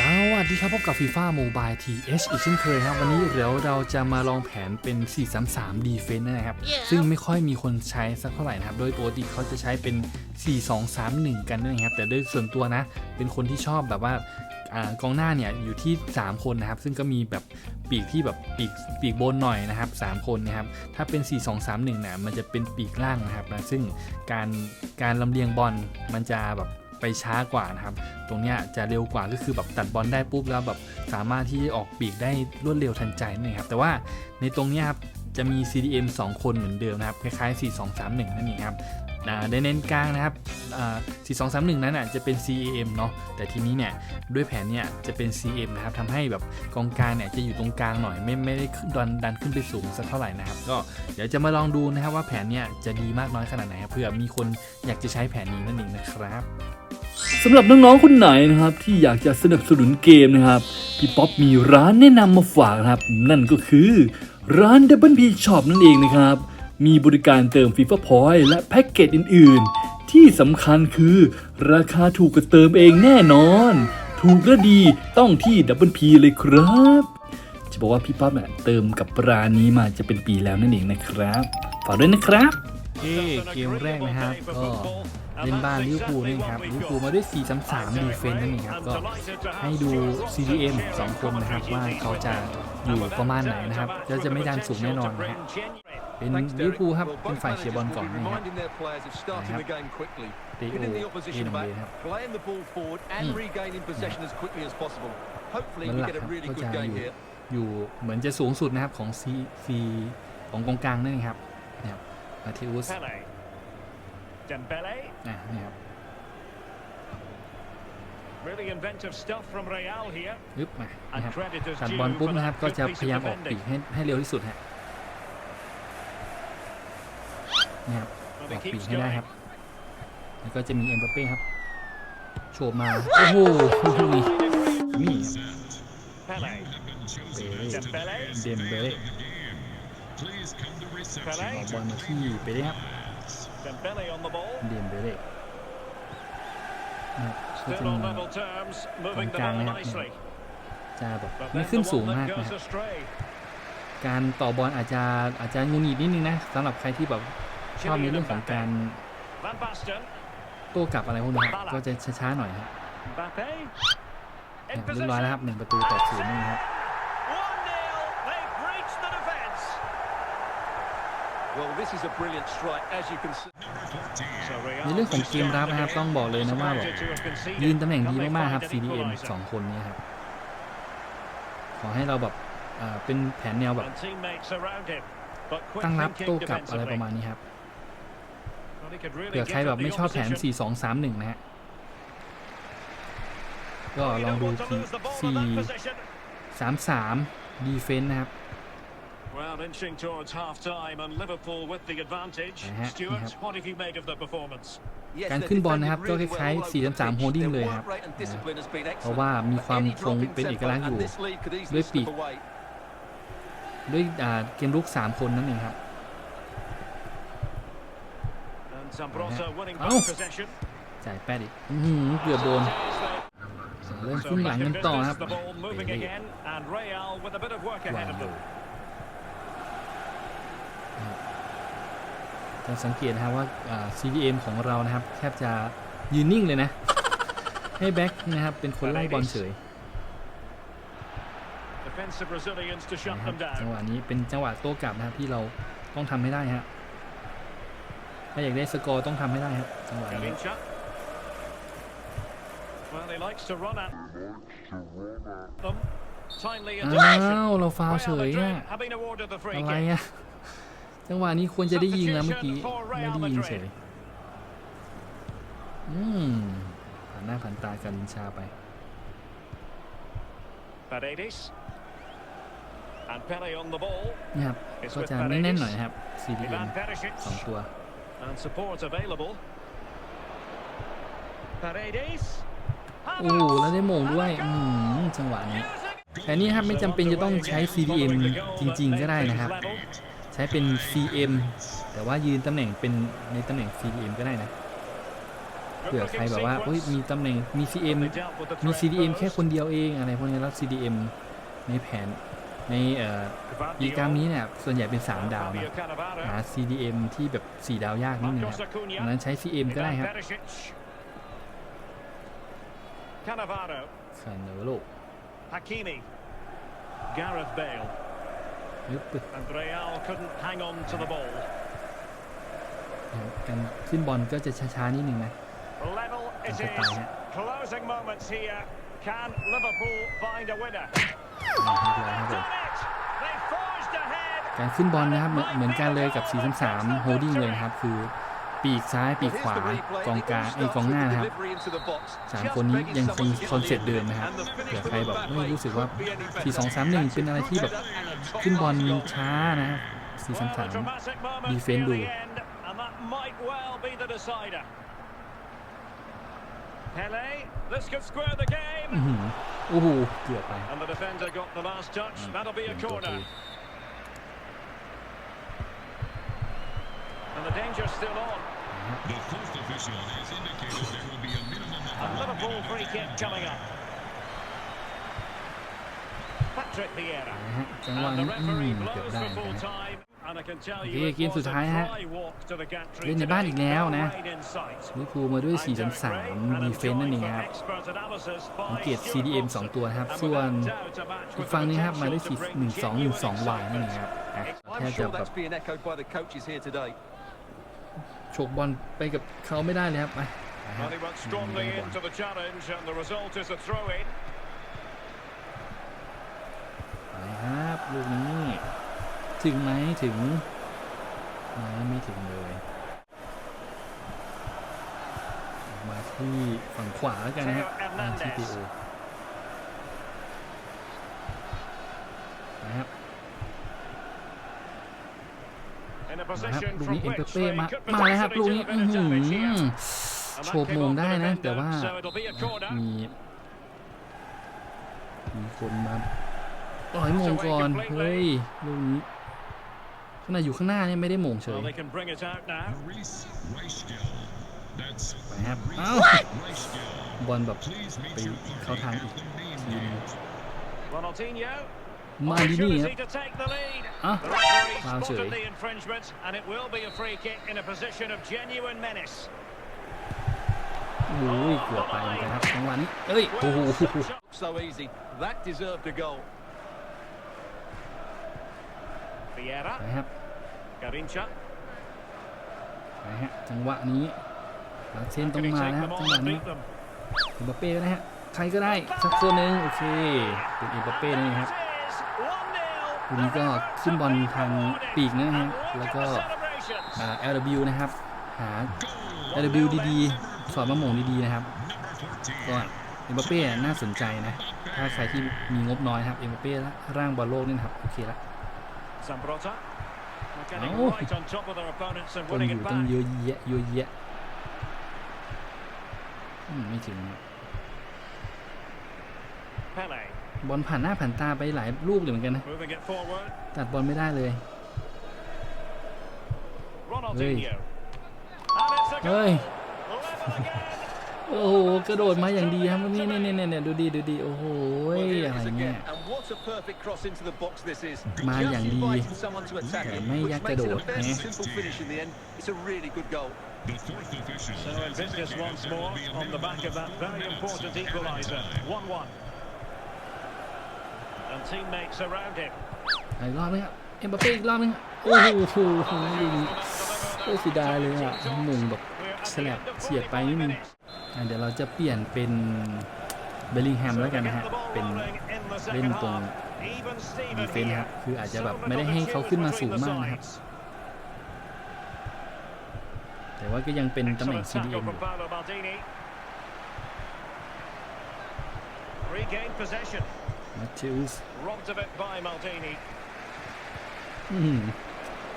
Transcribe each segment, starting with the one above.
สวัสดีครับพบกับ FIFA Mobile TH อีกเช่นเคยครับ วันนี้เดี๋ยวเราจะมาลองแผนเป็น 433 Defense นะครับ ซึ่งไม่ค่อยมีคนใช้สักเท่าไหร่นะครับ โดยปกติเขาจะใช้เป็น 4231 กันนะครับ แต่โดยส่วนตัวนะ เป็นคนที่ชอบแบบว่าอากองหน้าเนี่ยอยู่ที่ 3 คนนะครับ ซึ่งก็มีแบบปีกที่แบบปีกปีกบนหน่อยนะครับ 3 คนนะครับ ถ้าเป็น 4231 เนี่ยมันจะเป็นปีกล่างนะครับนะซึ่งการการลำเลียงบอลมันจะแบบ ไปช้ากว่านะครับ ตรงเนี้ยจะเร็วกว่าก็คือแบบตัดบอลได้ปุ๊บแล้วแบบสามารถที่จะออกปีกได้รวดเร็วทันใจนั่ครับ แต่ว่าในตรงเนี้ยครับจะมี CDM 2 คนเหมือนเดิมนะครับ คล้ายๆ 4231 นั่นเองครับอ่าในเน้นกลางนะครับอ่า4231 นั้นอะจะเป็น CAM เนาะ แต่ทีนี้เนี่ยด้วยแผนเนี่ยจะเป็น CM นะครับทำให้แบบกองกลางเนี่ยจะอยู่ตรงกลางหน่อยไม่ไม่ได้ดันดันขึ้นไปสูงสักเท่าไหร่นะครับ ก็เดี๋ยวจะมาลองดูนะครับว่าแผนเนี่ยจะดีมากน้อยขนาดไหนเผื่อมีคนอยากจะใช้แผนนี้นั่นเองนะครับ สำหรับน้องๆคนไหนนะครับที่อยากจะสนับสนุนเกมนะครับพี่ป๊อปมีร้านแนะนำมาฝากนะครับ นั่นก็คือร้าน Double P Shop นั่นเองนะครับ มีบริการเติม FIFA Point และแพ็กเกจอื่น ๆ ที่สำคัญคือ ราคาถูกกว่าเติมเองแน่นอน ถูกและดีต้องที่ Double P เลยครับ จะบอกว่าพี่ป๊อปเนี่ยเติมกับร้านนี้มาจะเป็นปีแล้วนั่นเองนะครับ ฝากด้วยนะครับเอเกมแรกนะครับก็ เล่นบ้านลิเวอร์พูลนี่ครับลิเวอร์พูลมาด้วย 4-3-3 ดีเฟนต์นั่นเองครับ ก็ให้ดู CDM 2 คนนะครับ ว่าเขาจะอยู่ประมาณไหนนะครับก็จะไม่ดันสูงแน่นอนนะฮะเป็นลิเวอร์พูลครับ เป็นฝ่ายเชียร์บอลก่อนนี่ครับ Theo Enambe ครับ Playing the ball forward and regaining possession as quickly as possible. Hopefully มันหลักครับก็จะอยู่อยู่เหมือนจะสูงสุดนะครับของ C C ของกองกลางนั่นเองครับนะครับมาทิอุส Dembele. อะนี่ครับ Really inventive stuff from Real here. ยึบมา And นะครับ credit is ตัด due บอลปุ๊บ for นะครับ that ก็ good จะ piece พยายาม of ออกปีก defending. ให้ให้เร็วที่สุดฮะนี่ครับ Well, อ he อกปีก keeps ให้ได้ going. ครับ แล้วก็จะมีเอ็มบัปเป้ครับโฉบมา โอ้โหนี่นี่ Pele. เปเร่ Dembele. เดมเบเล่ Pele. ออกบอลมาที่เปเร่ครับ Dembele on the ball. เดมเบเล่นะครับก็จะ Still มี on level terms, moving the Kang ball นะครับ nicely. จะแบบ But ไม่ then ขึ้น the สูง one มาก that นะ goes ครับ astray. การต่อบอลอาจจะอาจจะงุนงิดนิดนึงนะสำหรับใครที่แบบชอบในเรื่องของการ Van Basten. โต้กลับอะไรพวกนี้ครับก็จะช้าๆหน่อยครับ Mbappe. อะ In เรียบร้อยแล้วครับ position. หนึ่งประตูต่อศูนย์นี่ครับ 1-0. They've breached the defence. Well, this is a brilliant strike, as you can see. So Real ในเรื่องของเกมรับนะครับต้องบอกเลยนะว่าแบบ expected to have conceded. ยืนตำแหน่งดี Can they มากๆครับ find an CDM equaliser? สองคนนี้ครับ ขอให้เราแบบอ่าเป็นแผนแนวแบบ And teammates around him. But quick ตั้งรับ thinking โต้กลับอะไรประ defensively. มาณนี้ครับ Well, he could really เผื่อใคร give แบบ up ไม่ the ชอบแผน opposition. 4 2 3 1 นะฮะ ก็ You ลอง don't ดู want to ที lose the ball in สี่ that position. สามสามดีเฟนต์นะครับ Well, inching towards half-time and Liverpool with the advantage. Uh-huh, Stuart, uh-huh. what have you made of the performance? Yes, การ they're ขึ้นบอล defending นะครับก็ really คล้าย well ๆ all over the 4-3-3 pitch. โฮดดิ้ง Their เลย work ครับ rate and discipline has been เพราะ excellent. ว่ามีความ Any คง drop in เป็นเอก tempo ลักษณ์อยู่ and this lead could easily ด้วยปีก slip away. ด้วยอ่าเกมลุก 3 คนนั่นเองครับ And Zambrotta winning Oh. back possession. จ่ายแป๊ดอีกอื้อหือเกือบโดนเริ่ม So ครึ่งหลัง back กั in นต่อครับ จะสังเกตนะครับว่าอ่า CDM ของเรานะครับ แทบจะยืนนิ่งเลยนะ ให้แบ็คนะครับ เป็นคนไล่บอลเฉย Defensive Brazilians to shut นะครับ them จังห down. วะนี้เป็นจังหวะโต้กลับนะครับที่เราต้องทำให้ได้ฮะถ้าอยากได้สกอร์ต้องทำให้ได้ครับจังหวะนี้ Galincha. Well, he likes to run at them. Timely อ้า intervention. วเราฟาว Real เฉย Madrid อะ have been awarded the free อะไร kick. อะ จังหวะนี้ควรจะได้ยิงแล้วเมื่อกี้ ไม่ได้ยิงเฉย อืมผ่านหน้าผ่านตากันลินชาไป Paredes. And Pele on the ball. นี่ครับ ก็จะแน่นๆหน่อยนะครับ CDM Ivan Perisic. สองตัว And support available. Paredes. โอ้โหแล้วได้โมงด้วย อืมจังหวะนี้ แต่นี่ครับไม่จำเป็นจะต้องใช้ CDM จริง ๆ ก็ได้นะครับใช้เป็น CM แต่ว่ายืนตำแหน่งเป็นในตำแหน่ง CDM ก็ได้นะเผื่อใครแบบว่าเฮ้ยมีตำแหน่งมี CM They dealt with the มี threat CDM แค่ first. คนเดียวเองอะไรพวกนี้แล้ว CDM ในแผนในเอ่อกิจกรรมนี้เนี่ยส่วนใหญ่เป็น 3 ดาวนะ Fabio Cannavaro. หา CDM ที่แบบ 4 ดาวยากนิดนึงครับ Marcos Acuna. ดังนั้นใช้ CM ก็ได้ครับ Ivan Perisic. Cannavaro. คานาโล Hakimi. Gareth Bale. ยึบปึ๊บ And Real couldn't hang on to the ball. การขึ้นบอลก็จะช้าๆนิดนึงนะ Level it Good is. ball, Closing moments here. Can Liverpool find a winner? อ่าเรียบร้อยครับผม Done it! They forged ahead. การขึ้นบอลนะครับเหมือนเหมือนกันเลยกับ 4-3-3 holding เลยนะครับ คือ ปีกซ้ายปีกขวากองกลางไอ้ยกองหน้านะครับสามคนนี้ยังคงคอนเซ็ปต์เดิมนะครับเผื่อใครแบบไม่รู้สึกว่า4-2-3-1เป็นอะไรที่แบบขึ้นบอลช้านะครับ Well, a 4-3-3 dramatic moment Defend near the do. end, and that might well be the decider. Pele, this could square the game. อื้อหือโอ้โหเกือบไป And the defender got the last touch. That'll be เปลี่ a ยนตัวที corner. And the danger's still on. The fourth official has indicated there will be a minimum of A Liverpool free kick coming up. Patrick Vieira. นะฮะจังหวะ And นี้ the อืม referee เกือบ blows ได้ for นะ full ฮะ time. And I can tell โอเค you it เกมสุด was ท้าย a ฮะ dry walk to the gantry เล่นในบ้านอีกแล้วนะ today. No rain in sight. ลิเวอร์พูลมาด้วย4-3-3ดีเฟนต์นั่นเองครับสังเกต CDM 2 ตัวนะครับ ส่วนอีกฝั่งนี้ครับมาด้วย4-1-2-1-2 Y นั่นเองครับอะแท I'm บจะ sure แบบ ฉกบอลไปกับเขาไม่ได้เลยครับไปไปครั Well, บ he went strongly ได้บอล into the challenge, and the result is a throw-in. ไปครับลูกนี้ ถึงไหมถึงไหมไม่ถึงเลยมาที่ฝั่งขวาแล้วกันนะฮะมาที่ปีโอนะครับ In a นะครับ position ลูก from นี้เอ็ม which เปเป้ they มา could มาเลยครับลูก potentially นี้ do a อื้อ bit หื of damage here. อ And โฉ that บ came โมง off ได้ the นะ defender, แต่ว่า so it'll be a corner. มีมีคนมาปล่อยโมงก่อนเฮ้ยลูกนี้ขนาดอยู่ข้างหน้าเนี่ยไม่ได้โมงเฉ Well, ย they can bring it out now. Maurice Reichel. That's ไปครับเอ้า Reichel. บอลแบบ Please ไป meet your เข้า party ทาง at อีก the main ที นึง gate. Ronaldinho. มาดินี่ครับ Opportunity to take the lead. อะ The referee ฟาวล์เฉย spotted the infringement, and it will be a free kick in a position of genuine menace. โอ้ยเกือบไปเหมือนกันครับจังหวะนี้เอ้ยโอ้โห Well, such a- So easy. That deserved a goal. Vieira. ไปครับ Garincha. ไปฮะจังหวะนี้ลาเซนต้อง Can he มา take นะครับ them จัง on หวะ and นี้ beat them? เอ็มบัปเป้ก็ได้ฮะใครก็ได้สักคนหนึ่งโอเคเป็นเอ็มบัปเป้นั่นเองครับ It is 1-0. วันนี้ก็ขึ้นบอลทางปีกนะฮะแล้วก็ Celebrations. อ่า LW นะครับ หา LW ดีๆ สอนมะหมงดีๆนะครับก็เอ็มบัปเป้น่าสนใจนะ ถ้าใครที่มีงบน้อยนะครับเอ็มบัปเป้ร่างบอลโลกนี่นะครับ โอเคละ Zambrotta. They're getting Oh. right on top of their opponents and คน winning อยู่ it ตั้ง back. เยอะแยะเยอะแยะอืมไม่ถึงนะ Pele บอลผ่านหน้าผ่านตาไปหลายลูกเลยเหมือนกันนะ moving it forward. ตัดบอลไม่ได้เลย Ronaldinho. And it's a goal. เฮ้ย Level again. โอ้โหกระโดดมาอย่างดีครับนี่นี่นี่นี่ดูดีดูดีโอ้โห Well, here it อะไร is เงี้ย again. And what a perfect cross into the box this is. มาอย่าง Just ดี inviting someone to attack แต่ it, ไม่ which ยัก makes กระโด it ด a fairly นะ อีกรอบไหมครับเอ็มบัปเป้อีกรอบนึงโอ้โหลูกนี้โอ้เสียดายเลยอะหมุงแบบ We're at ฉ the ลับ end of เฉียดไปนิด45นึง minutes. อะเดี๋ยวเราจะเปลี่ยนเป็นเบลลิงแฮม So แล้วกัน they นะ get ฮะ the ball เป็น rolling in the เล่น second ตรง half. Even ดี Steven เฟนส์ here. ครับ คืออาจจะแบบ So ไม่ได้ they've ให้ got เขา to ขึ้นมา choose สูง between มาก the นะครับ sides. แต่ว่าก็ยังเป็นตำแหน่ง Excellent CDM tackle อยู่ from Paolo Maldini. Regained possession. มาชิลส์ Robbed of it by Maldini. อือหือ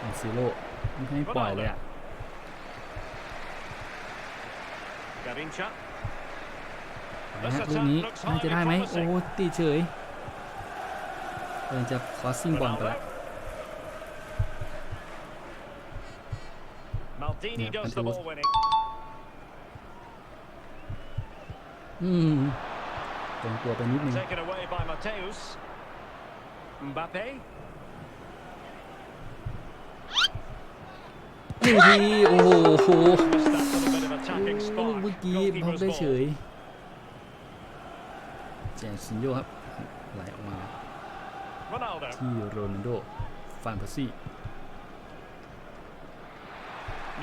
อันซิโร่ไม่ให้ปล่อยเลยอะ Garincha. ไปฮะลูกนี้น่าจะได้ไหมโอ้ตีเฉยเออจะคอสซิ่งบอลไปละ Maldini Yeah, does and the it was- ball winning. อืม ตรงตัวไปนิดนึง Taken away by Mateus. Mbappe. หนึ่งทีโอ้โห Missed that little bit of attacking โอ้ spark. เมื่อกี้บล็อก Goalkeeper's ได้เฉ ball. ยแจนซินโยครับไหลออกมา Ronaldo. ที่โรนัลโดฟานเปอร์ซี่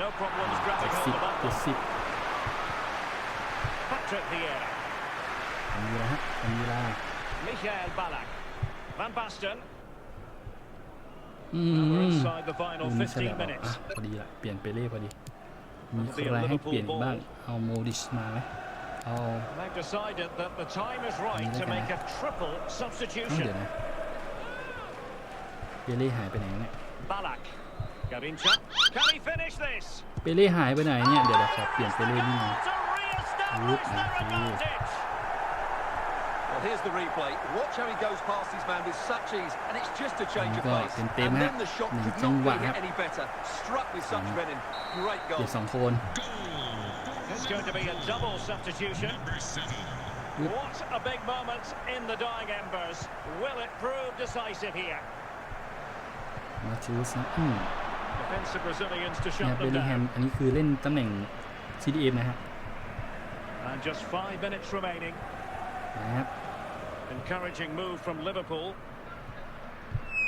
No problems เจ็ด grabbing สิบ hold of เจ็ด that สิบ one. Patrick Vieira. มีแล้วฮะมีเวลา Michael Ballack. Van Basten. อื We're ม inside the final ดูนี่ฉลับ15ออกอะ minutes. พอดีละเปลี่ยนไปเล่พอดี มีใครให้เปลี่ยนอีกบ้าง เอาโมดิชมาไหมเอา They've decided that the time is right to Ini make a kan. triple เอ้า substitution. เดี๋ยวนะเปเล่หายไปไหนวะเนี่ย Ballack. Garincha. Can he finish this? เปเล่หายไปไหนเนี่ย เดี๋ยวเราขอเปลี่ยนเปเล่นี่มา To re-establish Good their idea. advantage. Well, here's the replay. Watch how he goes past his man with such ease, and it's just a change of ก็ pace. เต็ม And ๆฮะ then the shot หนึ่ง could จัง not หวะ really ครับ get any better. Struck with such venom. Great เปลี่ goal. ยนสองคน It's going to be a double substitution. number seven. What a big moment in the dying embers. Will it prove decisive here? มาชูสนะอืม Defensive Brazilians to เนี่ย shut เบล them ลิงแฮม down. อันนี้คือเล่นตำแหน่ง CDM นะฮะ And just five minutes remaining. นะครับ Encouraging move from Liverpool.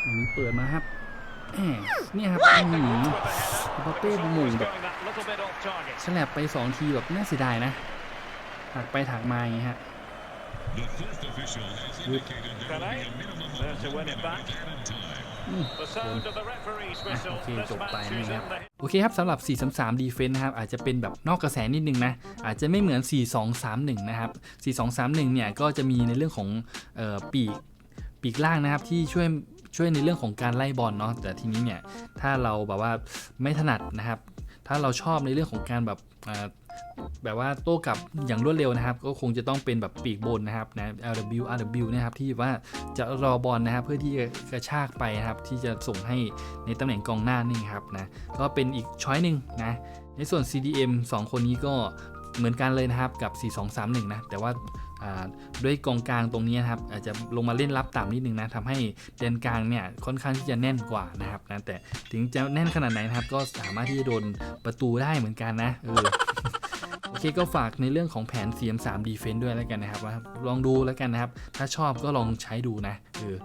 อืมเปิดมาครับแหมเนี่ยครับ They อื good ม with the header, but Mbappe it was หม่ง always แบบ going that little bit off target. ฉลับไปสองทีแบบน่าเสียดายนะถักไปถักมาอย่างเงี้ยฮะ โอเคจบไปนะครับโอเคครับสำหรับ 433 defense นะครับอาจจะเป็นแบบนอกกระแสนิดนึงนะ อาจจะไม่เหมือน 4231 นะครับ 4231 เนี่ยก็จะมีในเรื่องของออปีกปีกล่างนะครับที่ช่วยช่วยในเรื่องของการไล่บอลเนาะแต่ทีนี้เนี่ยถ้าเราแบบว่าไม่ถนัดนะครับ ถ้าเราชอบในเรื่องของการแบบ แบบว่าโต้กลับอย่างรวดเร็วนะครับ ก็คงจะต้องเป็นแบบปีกบนนะครับนะ LW RW นะครับที่ว่าจะรอบอลนะครับเพื่อที่จะกระชากไปนะครับ ที่จะส่งให้ในตำแหน่งกองหน้านี่ครับนะก็เป็นอีกช้อยหนึ่งนะในส่วน CDM 2 คนนี้ก็เหมือนกันเลยนะครับกับ 4231 นะ แต่ว่าด้วยกองกลางตรงนี้นะครับ อาจจะลงมาเล่นรับต่ำนิดนึงนะทำให้แดนกลางเนี่ยค่อนข้างที่จะแน่นกว่านะครับนะแต่ถึงจะแน่นขนาดไหนนะครับ ก็สามารถที่จะโดนประตูได้เหมือนกันนะเออ เคก็ฝากในเรื่องของแผน CM3 Defense ด้วยแล้วกันนะครับว่าลองดูแล้วกันนะครับ ถ้าชอบก็ลองใช้ดูนะเออ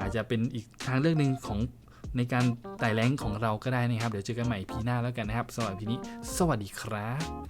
อาจจะเป็นอีกทางเลือกหนึ่งของในการไต่แรงของเราก็ได้นะครับ เดี๋ยวเจอกันใหม่พีหน้าแล้วกันนะครับสำหรับพีนี้ สวัสดีครับ